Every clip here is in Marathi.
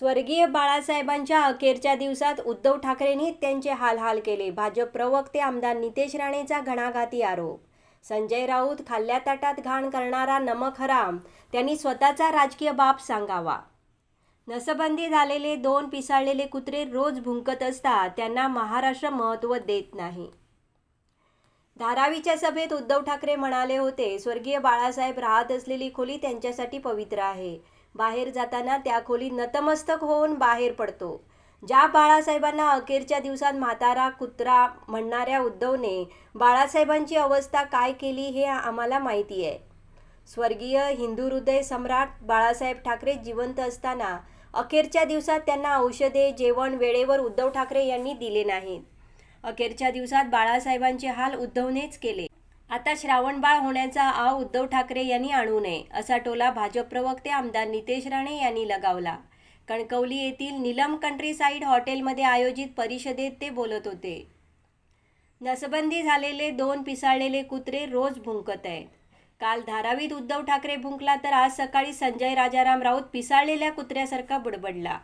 स्वर्गीय बाळासाहेबांच्या अखेरच्या दिवसात उद्धव ठाकरेंनी त्यांचे हालहाल केले. भाजप प्रवक्ते आमदार नितेश राणेचा घणाघाती आरोप. संजय राऊत खाल्ल्या ताटात घाण करणारा नमक हराम त्यांनी स्वतःचा राजकीय बाप सांगावा. नसबंदी झालेले दोन पिसाळलेले कुत्रे रोज भुंकत असतात त्यांना महाराष्ट्र महत्त्व देत नाही. धारावीच्या सभेत उद्धव ठाकरे म्हणाले होते स्वर्गीय बाळासाहेब राहत असलेली खोली त्यांच्यासाठी पवित्र आहे. बाहेर जाताना त्या खोलीत नतमस्तक होऊन बाहेर पडतो. ज्या बाळासाहेबांना अखेरच्या दिवसात म्हातारा कुत्रा म्हणणाऱ्या उद्धवने बाळासाहेबांची अवस्था काय केली हे आम्हाला माहिती आहे. स्वर्गीय हिंदू हृदय सम्राट बाळासाहेब ठाकरे जिवंत असताना अखेरच्या दिवसात त्यांना औषधे जेवण वेळेवर उद्धव ठाकरे यांनी दिले नाहीत. अखेरच्या दिवसात बाळासाहेबांचे हाल उद्धवनेच केले. आता श्रावणबाळ होण्याचा आव उद्धव ठाकरे यांनी आणू नये असा टोला भाजप प्रवक्ते आमदार नितेश राणे यांनी लगावला. कणकवली येथील निलम कंट्री साईड हॉटेलमध्ये आयोजित परिषदेत ते बोलत होते. नसबंदी झालेले दोन पिसाळलेले कुत्रे रोज भुंकत आहेत. काल धारावीत उद्धव ठाकरे भुंकला तर आज सकाळी संजय राजाराम राऊत पिसाळलेल्या कुत्र्यासारखा बुडबडला.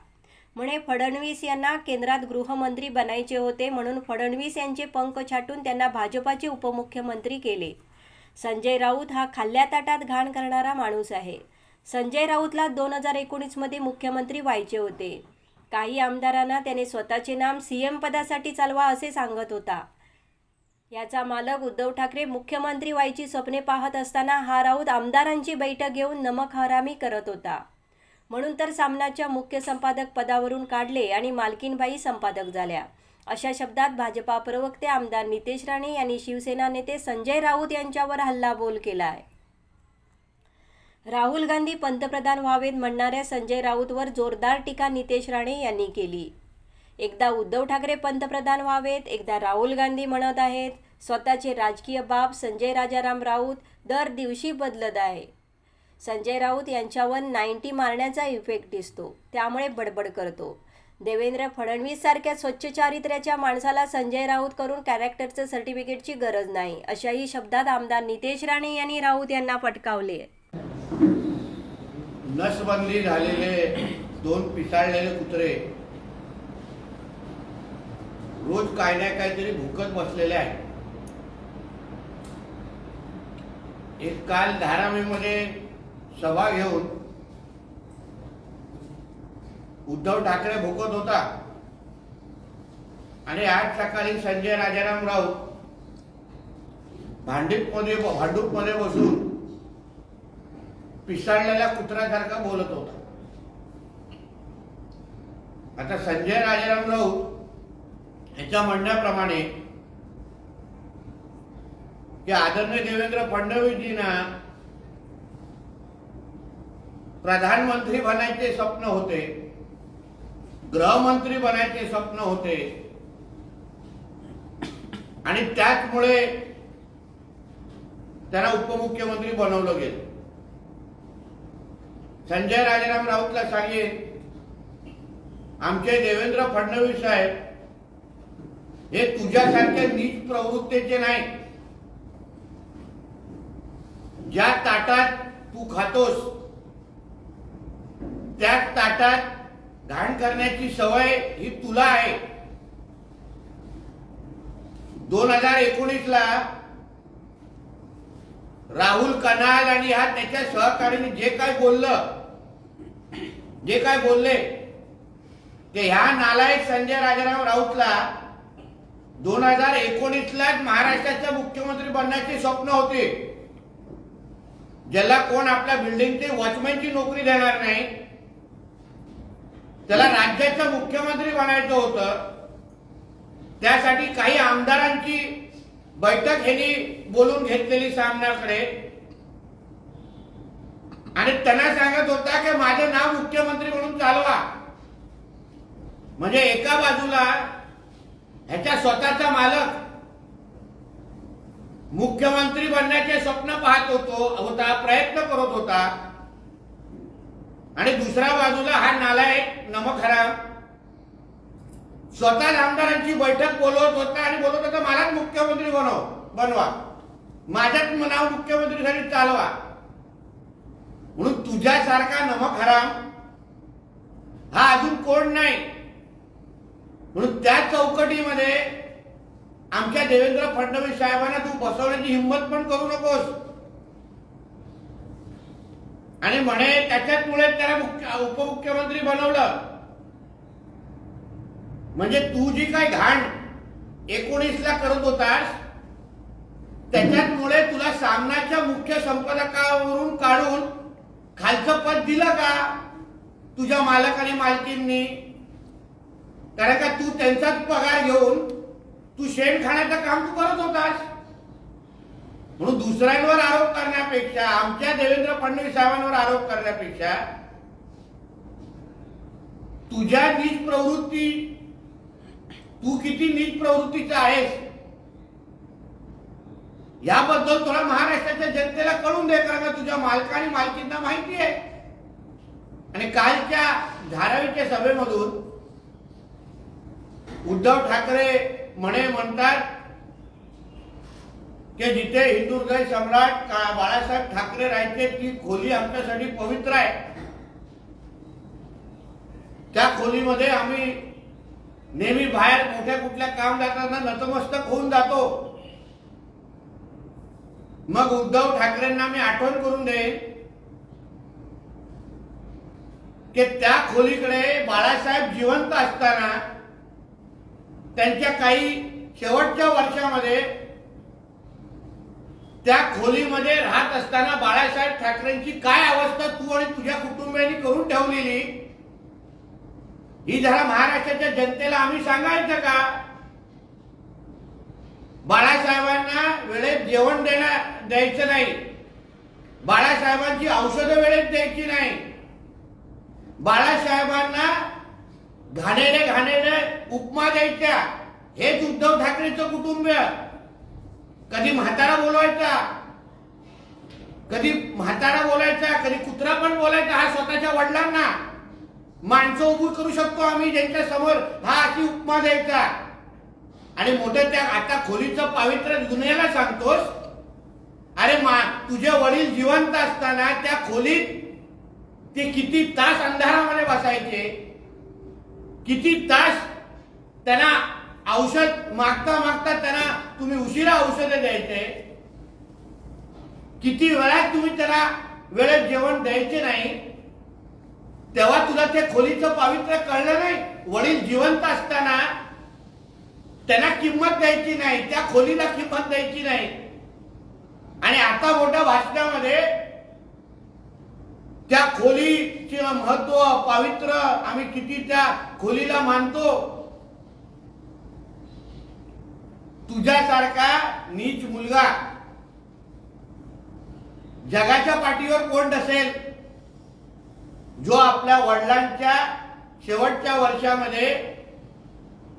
म्हणे फडणवीस यांना केंद्रात गृहमंत्री बनायचे होते म्हणून फडणवीस यांचे पंख छाटून त्यांना भाजपाचे उपमुख्यमंत्री केले. संजय राऊत हा खाल्ल्या ताटात घाण करणारा माणूस आहे. संजय राऊतला दोन हजार एकोणीसमध्ये मुख्यमंत्री व्हायचे होते. काही आमदारांना त्याने स्वतःचे नाम सी एम पदासाठी चालवा असे सांगत होता. याचा मालक उद्धव ठाकरे मुख्यमंत्री व्हायची स्वप्ने पाहत असताना हा राऊत आमदारांची बैठक घेऊन नमक हरामी करत होता. म्हणून तर सामनाच्या मुख्य संपादक पदावरून काढले आणि मालकीनबाई संपादक झाल्या. अशा शब्दात भाजपा प्रवक्ते आमदार नितेश राणे यांनी शिवसेना नेते संजय राऊत यांच्यावर हल्लाबोल केला आहे. राहुल गांधी पंतप्रधान व्हावेत म्हणणाऱ्या संजय राऊतवर जोरदार टीका नितेश राणे यांनी केली. एकदा उद्धव ठाकरे पंतप्रधान व्हावेत एकदा राहुल गांधी म्हणत आहेत स्वतःचे राजकीय बाप संजय राजाराम राऊत दर दिवशी बदलत आहे. संजय राऊत यांच्यावर नाईन्टी मारण्याचा इफेक्ट दिसतो. त्यामुळे बडबड करतो. देवेंद्र फडणवीस सारख्या स्वच्छ चारित्र्याच्या माणसाला संजय राऊत करून कॅरेक्टरचं सर्टिफिकेटची गरज नाही अशाही शब्दात आमदार नितेश राणे यांनी राऊत यांना फटकावले. नसबंदी झालेले दोन पिसाळलेले कुत्रे रोज काय ना काहीतरी भुकत बसलेले आहेत. एक काल धारावीमध्ये सभा घेऊन उद्धव ठाकरे भोकत होता. आणि आज सकाळी संजय राजाराम राऊत भांडीपमध्ये भांडूपमध्ये बसून पिसाळलेल्या कुत्र्यासारखा बोलत होता. आता संजय राजाराम राऊत याच्या म्हणण्याप्रमाणे की आदरणीय देवेंद्र फडणवीसजींना प्रधानमंत्री बनायचे स्वप्न होते. गृहमंत्री बनायचे स्वप्न होते. आणि त्याचमुळे त्यांना उपमुख्यमंत्री बनवलं गेलं. संजय राजाराम राऊतला सांगेन आमचे देवेंद्र फडणवीस साहेब हे तुझ्यासारख्या नीच प्रवृत्तीचे नाही. ज्या ताटात तू खातोस त्याच ताटात घाण करण्याची सवय ही तुला आहे. दोन हजार एकोणीस ला राहुल कनाल आणि ह्या त्याच्या सहकार्याने जे काय बोललं जे काय बोलले ते ह्या नालायक संजय राजाराम राऊतला दोन हजार एकोणीस लाच महाराष्ट्राच्या मुख्यमंत्री बनण्याचे स्वप्न होते. ज्याला कोण आपल्या बिल्डिंगची वॉचमॅनची नोकरी देणार नाही त्याला राज्याचा मुख्यमंत्री बनायचं होतं त्यासाठी काही आमदारांची बैठक ह्यांनी बोलून घेतलेली सामन्याकडे आणि त्यांना सांगत होता की माझं नाव मुख्यमंत्री म्हणून चालवा. म्हणजे एका बाजूला ह्याच्या स्वतःचा मालक मुख्यमंत्री बनण्याचे स्वप्न पाहत होतो होता प्रयत्न करत होता. आणि दुसऱ्या बाजूला हा नालायक नमक हराम स्वतःच आमदारांची बैठक बोलवत होता आणि बोलत होता मलाच मुख्यमंत्री बनव बनवा. माझ्याच मनाव मुख्यमंत्रीसाठी चालवा. म्हणून तुझ्यासारखा नमक हराम हा अजून कोण नाही? म्हणून त्या चौकटीमध्ये आमच्या देवेंद्र फडणवीस साहेबांना तू बसवण्याची हिंमत पण करू नकोस. आणि म्हणे त्याच्याचमुळे त्याला मुख्य उपमुख्यमंत्री बनवलं. म्हणजे तू जी काय घाण एकोणीसला करत होतास त्याच्यामुळे तुला सामनाच्या मुख्य संपादकावरून काढून खालचं पद दिलं का? तुझ्या मालक आणि मालकींनी. कारण का तू त्यांचाच पगार घेऊन तू शेण खाण्याचं काम तू करत होतास. म्हणून दुसऱ्यांवर आरोप करण्यापेक्षा आमच्या देवेंद्र फडणवीस साहेबांवर आरोप करण्यापेक्षा तुझ्या नीच प्रवृत्ती तू किती नीच प्रवृत्तीचा आहेस याबद्दल तुला महाराष्ट्राच्या जनतेला कळून दे कारण का तुझ्या मालका आणि मालकींना माहिती आहे. आणि कालच्या धारावीच्या सभेमधून उद्धव ठाकरे म्हणे म्हणतात की जिथे हिंदू सम्राट बाळासाहेब ठाकरे राहायचे ती खोली आमच्यासाठी पवित्र आहे. त्या खोलीमध्ये आम्ही नेहमी बाहेर मोठ्या कुठल्या काम जाताना नतमस्तक होऊन जातो. मग उद्धव ठाकरेंना मी आठवण करून देईन की त्या खोलीकडे बाळासाहेब जिवंत असताना त्यांच्या काही शेवटच्या वर्षामध्ये त्या खोलीमध्ये राहत असताना बाळासाहेब ठाकरेंची काय अवस्था तू आणि तुझ्या कुटुंबियांनी करून ठेवलेली? ही जरा महाराष्ट्राच्या जनतेला आम्ही सांगायचं का? बाळासाहेबांना वेळेत जेवण देणं द्यायचं नाही. बाळासाहेबांची औषधं वेळेत द्यायची नाही. बाळासाहेबांना घाणेरे घाणेरे उपमा द्यायच्या हेच उद्धव ठाकरेचं कुटुंब. कधी म्हातारा बोलवायचा? कधी म्हातारा बोलायचा? कधी कुत्रा पण बोलायचा? हा स्वतःच्या वडिलांना. माणसं उभी करू शकतो आम्ही ज्यांच्या समोर हा अशी उपमा द्यायचा. आणि मोठं त्या आता खोलीचं पावित्र्य दुनियाला सांगतोस अरे मा तुझे वडील जिवंत असताना त्या खोलीत ते किती तास अंधारामध्ये बसायचे? किती तास त्यांना औषध मागता मागता त्यांना तुम्ही उशिरा औषधे द्यायचे. किती वेळात तुम्ही त्याला वेळेत जेवण द्यायचे नाही तेव्हा तुला ते खोलीचं पावित्र्य कळलं नाही. वडील जिवंत असताना त्यांना किंमत द्यायची नाही त्या खोलीला किंमत द्यायची नाही. आणि आता मोठ्या भाषणामध्ये त्या खोलीचे महत्त्व पावित्र्य आम्ही किती त्या खोलीला मानतो तुझ्यासारखा नीच मुलगा जगाच्या पाठीवर कोण नसेल जो आपल्या वडिलांच्या शेवटच्या वर्षामध्ये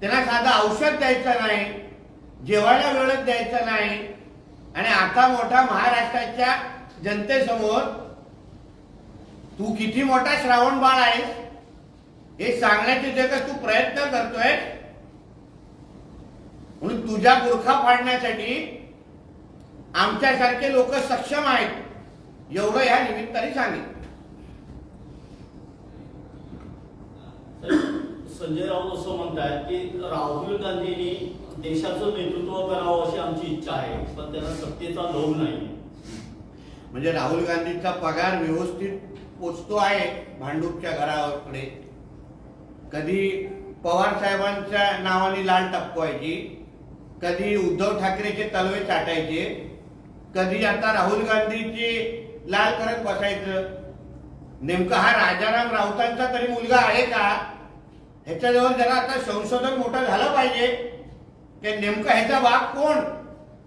त्यांना साधं औषध द्यायचं नाही जेवायला वेळच द्यायचं नाही आणि आता मोठा महाराष्ट्राच्या जनतेसमोर तू किती मोठा श्रावण बाळ आहेस हे सांगण्याचे जे का तू प्रयत्न करतोय म्हणून तुझ्या बुरखा फाडण्यासाठी आमच्यासारखे लोक सक्षम आहेत. एवढं या निमित्ताने सांगितलं संजय राऊत असं म्हणतात की राहुल गांधींनी देशाचं नेतृत्व करावं अशी आमची इच्छा आहे पण त्यांना सत्तेचा लोभ नाही. म्हणजे राहुल गांधींचा पगार व्यवस्थित पोचतो आहे भांडूपच्या घराकडे. कधी पवार साहेबांच्या नावाने लाल टपकवायची कधी उद्धव ठाकरेचे तलवे चाटायचे कधी आता राहुल गांधीचे लाल करत बसायचं. नेमकं हा राजाराम राऊतांचा तरी मुलगा आहे का? ह्याच्याजवळ जरा आता संशोधन मोठं झालं पाहिजे. की नेमका ह्याचा बाप कोण?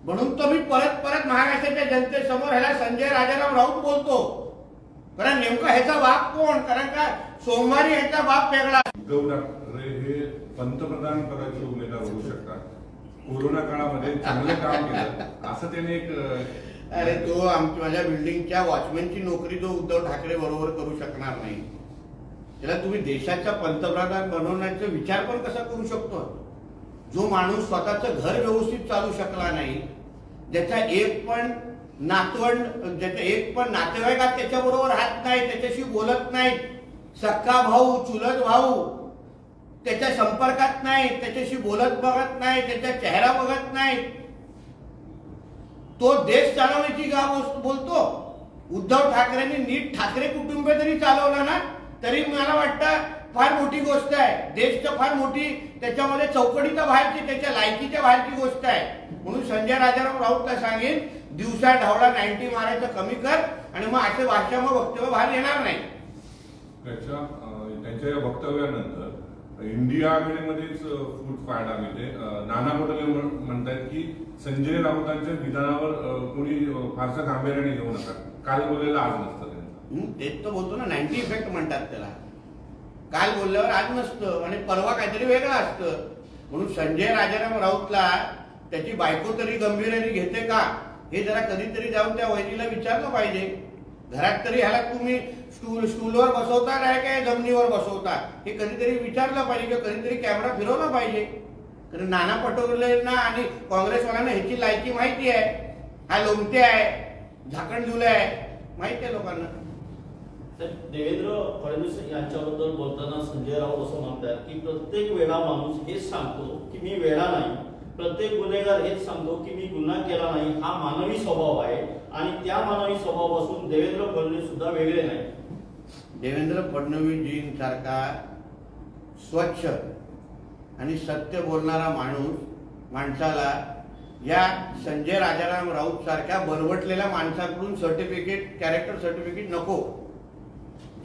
म्हणून तो मी परत परत महाराष्ट्राच्या जनतेसमोर ह्याला संजय राजाराम राऊत बोलतो. कारण नेमका ह्याचा बाप कोण? कारण का सोमवारी ह्याचा बाप वेगळा. उद्धव ठाकरे हे पंतप्रधान पदाचे उमेदवार होऊ शकतात. कोरोना काळामध्ये चांगलं काम केलं. असं त्याने एक अरे तो आमच्या माझ्या बिल्डिंगच्या वॉचमॅनची नोकरी जो उद्धव ठाकरे बरोबर करू शकणार नाही. त्याला तुम्ही देशाचा पंतप्रधान बनवण्याचा विचार पण कसा करू शकतो? जो माणूस स्वतःचं घर व्यवस्थित चालू शकला नाही ज्याचा एक पण नातवंड ज्याचा एक पण नातेवाईकात त्याच्याबरोबर हात नाही त्याच्याशी बोलत नाही सक्का भाऊ चुलत भाऊ त्याच्या संपर्कात नाही त्याच्याशी बोलत बघत नाही त्याचा चेहरा बघत नाही. तो देश चालवण्याची गाव बोलतो उद्धव ठाकरेंनी नीट ठाकरे कुटुंब जरी चालवलं ना तरी मला वाटतं फार मोठी गोष्ट आहे. देश तर फार मोठी त्याच्यामध्ये चौकटीच्या बाहेरची त्याच्या लायकीच्या बाहेरची गोष्ट आहे. म्हणून संजय राजाराम राऊतला सांगेन दिवसा ढावळा नाईन्टी मारायचं कमी कर आणि मग असे भाषा मग वक्तव्य बाहेर येणार नाही. त्याच्या त्यांच्या या वक्तव्यानंतर इंडिया आघाडीमध्येच फूड फूट पाहायला मिळते. नाना पटोले म्हणतात की संजय राऊतांच्या विधानावर कोणी फारसा फारसं गांभीर्याने घेऊ नका. काल बोललेलं आज नसतं तेच तर बोलतो ना नाईन्टी इफेक्ट म्हणतात त्याला. काल बोलल्यावर आज नसतं आणि परवा काहीतरी वेगळं असतं. म्हणून संजय राजाराम राऊतला त्याची बायको तरी गंभीरने घेते का? हे जरा कधीतरी जाऊन त्या वहिनीला विचारलं पाहिजे. घरात तरी ह्याला तुम्ही स्टूल स्टूलवर बसवता नाही काय जमिनीवर बसवता? हे कधीतरी विचारलं पाहिजे किंवा कधीतरी कॅमेरा फिरवला पाहिजे. कारण नाना पटोलेंना आणि काँग्रेसवाल्यांना ह्याची लायकी माहिती आहे. हा लोमटे आहे झाकण झुले आहे. माहिती आहे लोकांना. तर देवेंद्र फडणवीस यांच्याबद्दल बोलताना संजय राऊत असं म्हणतात की प्रत्येक वेळा माणूस हेच सांगतो की मी वेळा नाही प्रत्येक गुन्हेगार हेच सांगतो की मी गुन्हा केला नाही हा मानवी स्वभाव आहे आणि त्या मानवी स्वभावापासून देवेंद्र फडणवीस सुद्धा वेगळे नाही देवेंद्र फडणवीसजींसारखा स्वच्छ आणि सत्य बोलणारा माणूस माणसाला या संजय राजाराम राऊत सारख्या बरवटलेल्या माणसाकडून सर्टिफिकेट कॅरेक्टर सर्टिफिकेट नको.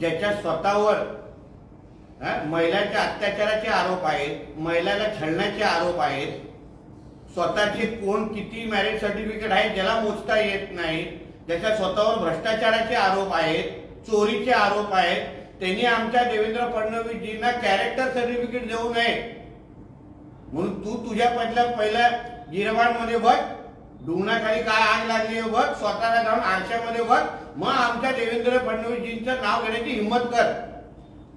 ज्याच्या स्वतःवर हा, महिलांच्या अत्याचाराचे आरोप आहेत महिलाला छळण्याचे आरोप आहेत स्वतःचे कोण किती मॅरेज सर्टिफिकेट आहे ज्याला मोजता येत नाही ज्याच्या स्वतःवर भ्रष्टाचाराचे आरोप आहेत चोरीचे आरोप आहेत त्यांनी आमच्या देवेंद्र फडणवीसजींना कॅरेक्टर सर्टिफिकेट देऊ नये. म्हणून तू तुझ्या पहिल्या पहिल्या गिरवाणमध्ये बघ डुंगणाखाली काय आग लागली आहे बघ स्वतःला जाऊन आरशामध्ये बघ मग आमच्या देवेंद्र फडणवीसजींचं नाव घेण्याची हिंमत कर.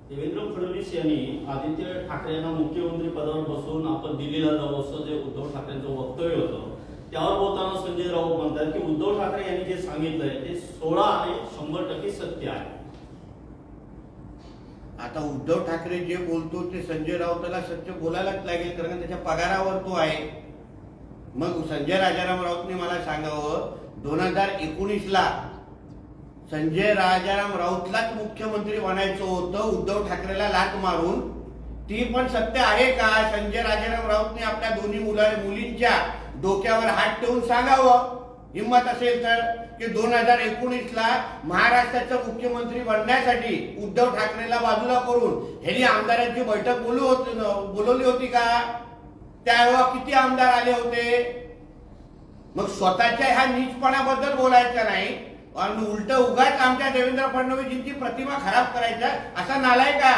देवेंद्र फडणवीस यांनी आदित्य ठाकरे यांना मुख्यमंत्री पदावर बसून आपण दिल्लीला जाऊ असं जे उद्धव ठाकरेंचं वक्तव्य होतं त्यावर बोलताना संजय राऊत म्हणतात की उद्धव ठाकरे यांनी जे सांगितलंय ते सोळा आणि शंभर टक्के सत्य आहे. आता उद्धव ठाकरे जे बोलतो ते संजय राऊताला सत्य बोलायलाच लागेल कारण त्याच्या पगारावर तो आहे. मग संजय राजाराम राऊतने मला सांगावं दोन हजार एकोणीसला संजय राजाराम राऊतलाच मुख्यमंत्री बनायचं होतं उद्धव ठाकरेला लाट मारून. ती पण सत्य आहे का? संजय राजाराम राऊतने आपल्या दोन्ही मुला मुलींच्या डोक्यावर हात ठेवून सांगावं. हिंमत असेल तर की दोन हजार एकोणीस ला महाराष्ट्राचा मुख्यमंत्री बनण्यासाठी उद्धव ठाकरेला बाजूला करून ह्यांनी आमदारांची बैठक बोलू होती बोलवली होती का? त्यावेळेला किती आमदार आले होते? मग स्वतःच्या ह्या नीचपणाबद्दल बोलायचं नाही. आणि उलट उगाच आमच्या देवेंद्र फडणवीसजींची प्रतिमा खराब करायचा असा नालाय का?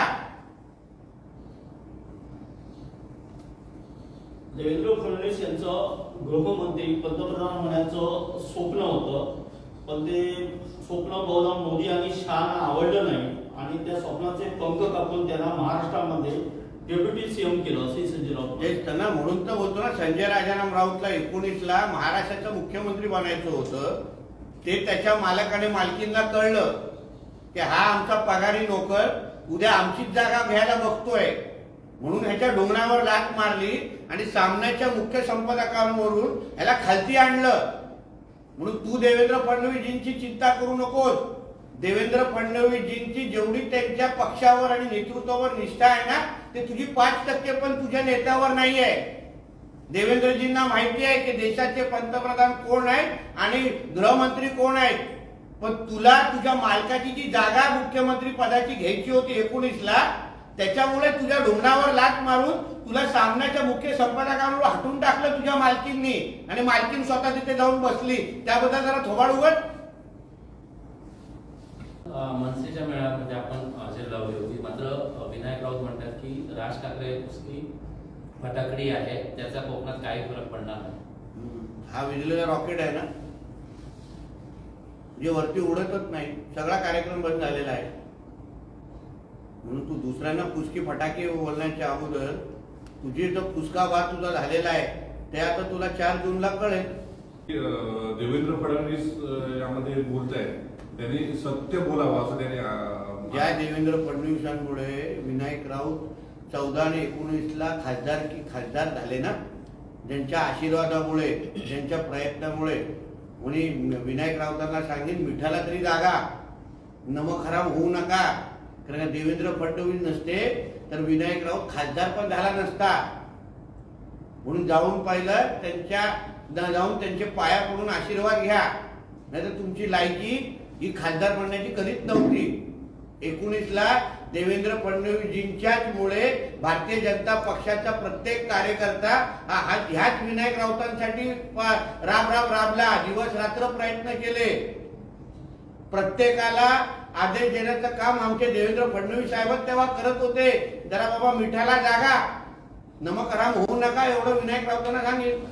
देवेंद्र फडणवीस यांचं गृहमंत्री पंतप्रधान होण्याचं स्वप्न होतं. पण ते स्वप्न बहुधा मोदी आणि शहाना आवडलं नाही. आणि त्या स्वप्नाचे पंख कापून त्यांना महाराष्ट्रामध्ये डेप्युटी सीएम केलं असंही संजय राऊत. तेच त्यांना म्हणून तर बोलतो ना संजय राजाराम राऊतला एकोणीसला महाराष्ट्राचं मुख्यमंत्री बनायचं होतं. ते त्याच्या मालकाने मालकींना कळलं की हा आमचा पगारी नोकर उद्या आमचीच जागा घ्यायला बघतोय. म्हणून ह्याच्या डोंगरावर लात मारली आणि सामन्याच्या मुख्य संपादकांवरून ह्याला खालती आणलं. म्हणून तू देवेंद्र फडणवीसजींची चिंता करू नकोस. देवेंद्र फडणवीसजींची जेवढी त्यांच्या पक्षावर आणि नेतृत्वावर निष्ठा आहे ना ते तुझी पाच टक्के पण तुझ्या नेत्यावर नाही आहे देवेंद्रजींना माहिती आहे की देशाचे पंतप्रधान कोण आहेत आणि गृहमंत्री कोण आहेत? पण तुला तुझ्या मालकाची जी जागा मुख्यमंत्री पदाची घ्यायची होती एकोणीसला त्याच्यामुळे तुझ्या डोंगरावर लात मारून तुला सामन्याच्या मुख्य संपादकांवर हटून टाकलं तुझ्या मालकींनी आणि मालकीन स्वतः तिथे जाऊन बसली. त्याबद्दल जरा थोबाड उघड. मनसेच्या मेळाव्यामध्ये आपण हजेर लावली होती मात्र विनायक राऊत म्हणतात की राज ठाकरे उसकी फटाकडी आहे त्याचा कोकणात काही फरक पडणार नाही. हा विजलेला रॉकेट आहे ना? जे वरती उडतच नाही. सगळा कार्यक्रम बंद झालेला आहे. म्हणून तू दुसऱ्यांना फुसकी फटाके बोलण्याच्या अगोदर तुझी जो फुसका भात तुझा झालेला आहे. ते आता तुला चार जूनला कळेल. देवेंद्र फडणवीस यामध्ये बोलत आहेत त्यांनी सत्य बोलावं असं त्यांनी ज्या देवेंद्र फडणवीसांमुळे विनायक राऊत चौदा आणि एकोणीसला खासदार की खासदार झाले ना ज्यांच्या आशीर्वादामुळे ज्यांच्या प्रयत्नामुळे कोणी विनायक राऊतांना सांगेन मिठाला तरी जागा. नमखराब होऊ नका. कारण देवेंद्र फडणवीस नसते तर विनायक राऊत खासदार पण झाला नसता. म्हणून जाऊन पाहिलं त्यांच्या जाऊन त्यांचे पाया पडून आशीर्वाद घ्या. नाहीतर तुमची लायकी ही खासदार बनण्याची कधीच नव्हती. एकोणीसला देवेंद्र फडणवीसजींच्याच मुळे भारतीय जनता पक्षाचा प्रत्येक कार्यकर्ता हा ह्याच विनायक राऊतांसाठी प- राब राब राबला दिवस रात्र प्रयत्न केले. प्रत्येकाला आदेश देण्याचं काम आमचे देवेंद्र फडणवीस साहेब तेव्हा करत होते. जरा बाबा मिठाला जागा. नमक होऊ नका एवढं विनायक राऊतांना सांगितलं.